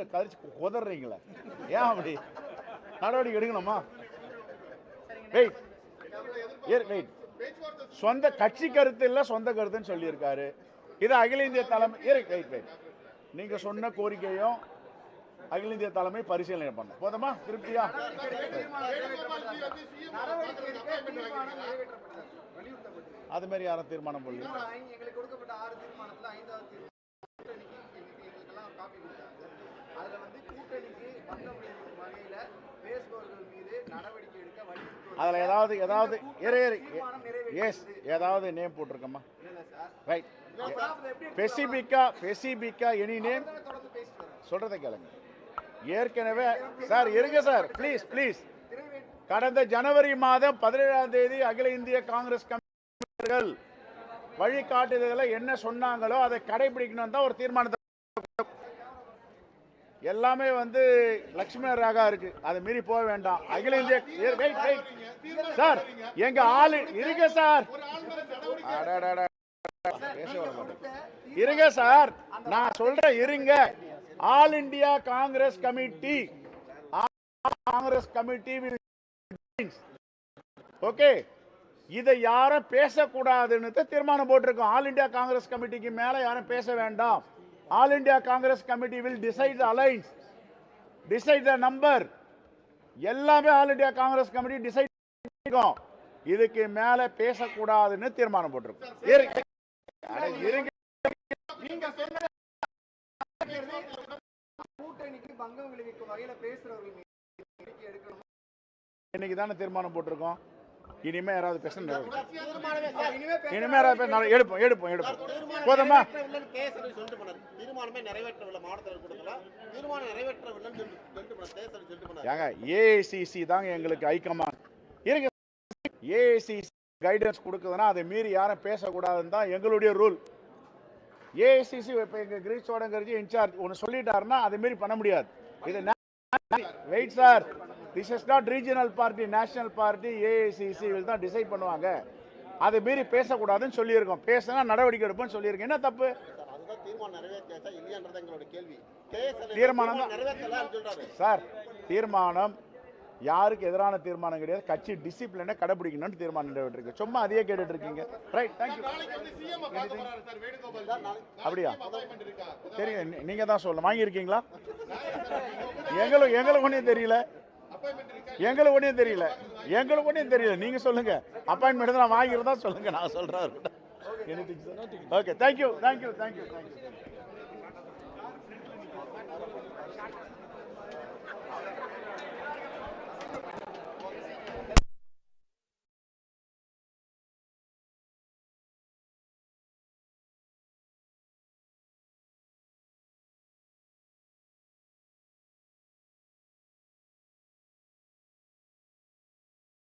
போட்டு கரிச்சு குதறீங்களே ஏன் அப்படி? நடவடிக்கை எடுக்கணுமா? வெயிட். வெயிட். சொந்த கட்சி கருத்து இல்ல சொந்த கருத்துன்னு சொல்லியிருக்காரு. இது அகில இந்திய தலைமை வெயிட் வெயிட். நீங்க சொன்ன கோரிக்கையும் அகில இந்திய தலைமை பரிசீலனை பண்ண. போதுமா? திருப்தியா? அது மாதிரி யாரும் தீர்மானம் பண்ணல எங்களுக்கு கொடுக்கப்பட்ட ஆறு தீர்மானத்துல ஐந்தாவது தீர்மானம் கூட்டணிக்கு எங்களுக்கு எங்களுக்கெல்லாம் காப்பி கொடுத்தாங்க அதுல வந்து கூட்டணிக்கு பங்கம் விளைவிக்கும் வகையில பேசுபவர்கள் மீது நடவடிக்கை எடுக்க வலியுறுத்துவது அதுல ஏதாவது ஏதாவது எஸ் ஏதாவது நேம் போட்டிருக்கம்மா. ரைட் ஸ்பெசிபிக்கா ஸ்பெசிபிக்கா எனி நேம் சொல்றதை கேளுங்க. ஏற்கனவே சார் இருங்க சார். ப்ளீஸ் ப்ளீஸ் கடந்த ஜனவரி மாதம் பதினேழாம் தேதி அகில இந்திய காங்கிரஸ் கமிட்டிகள் வழிகாட்டுதல என்ன சொன்னாங்களோ அதை கடைபிடிக்கணும் தான் ஒரு தீர்மானத்தை எல்லாமே வந்து லட்சுமண ராகா இருக்கு. அதை மீறி போக வேண்டாம். அகில இந்திய சார் எங்க ஆளு இருங்க சார் இருங்க சார் நான் சொல்றேன் இருங்க all India Congress committee Congress committee okay இதை யாரும் பேசக்கூடாதுன்னு தீர்மானம் போட்டிருக்கோம் ஆல் இந்தியா காங்கிரஸ் கமிட்டிக்கு மேல யாரும் பேச வேண்டாம் all India Congress committee will decide alliance decide the number எல்லாமே all India Congress committee decide பண்ணிருக்கோம் இதுக்கு மேல பேசக்கூடாதுன்னு தீர்மானம் போட்டிருக்கோம். கூட்டணிக்கு பங்கம் விளைவிக்கும் வகையில பேசுறவர்கள் இன்னைக்கு தானே தீர்மானம் போட்டிருக்கோம். இனிமே யாராவது பேசணும் இனிமே யாராவது பேச எடுப்போம் எடுப்போம் எடுப்போம். போதுமா? ஏங்க ஏஐசிசி தாங்க எங்களுக்கு ஐக்கமா. இருங்க. ஏஐசிசி கைடன்ஸ் கொடுக்குதுன்னா அதை மீறி யாரும் பேசக்கூடாதுன்னு தான் எங்களுடைய ரூல் ஏஐசிசி இப்போ எங்கள் கிரீஷோடங்கிறது இன்சார்ஜ் ஒன்று சொல்லிட்டாருன்னா அதை மீறி பண்ண முடியாது. இது wait sir this is not regional party national party AICC will தான் டிசைட் பண்ணுவாங்க. அதை மீறி பேசக்கூடாதுன்னு சொல்லியிருக்கோம். பேசினா நடவடிக்கை எடுப்போம்னு சொல்லியிருக்கோம். என்ன தப்பு? சார் தீர்மானம் சார் தீர்மானம் யாருக்கு எதிரான தீர்மானம் கிடையாது. கட்சி டிசிப்ளினை கடைபிடிக்கணும்னு தீர்மானம் நிறைவேற்றிருக்கு. சும்மா அதையே கேட்டுட்டு இருக்கீங்க ரைட் தேங்க்யூ அப்படியா? தெரியும் நீங்கள் நீங்க தான் சொல்லணும். வாங்கியிருக்கீங்களா? எங்களுக்கு எங்களுக்கு ஒன்றும் தெரியல. எங்களுக்கு ஒன்றும் தெரியல. எங்களுக்கு ஒன்றும் தெரியல. நீங்க சொல்லுங்க. அப்பாயின்மெண்ட் நான் வாங்கியிருந்தா சொல்லுங்க. நான் சொல்றேன் okay thank you thank you thank you thank you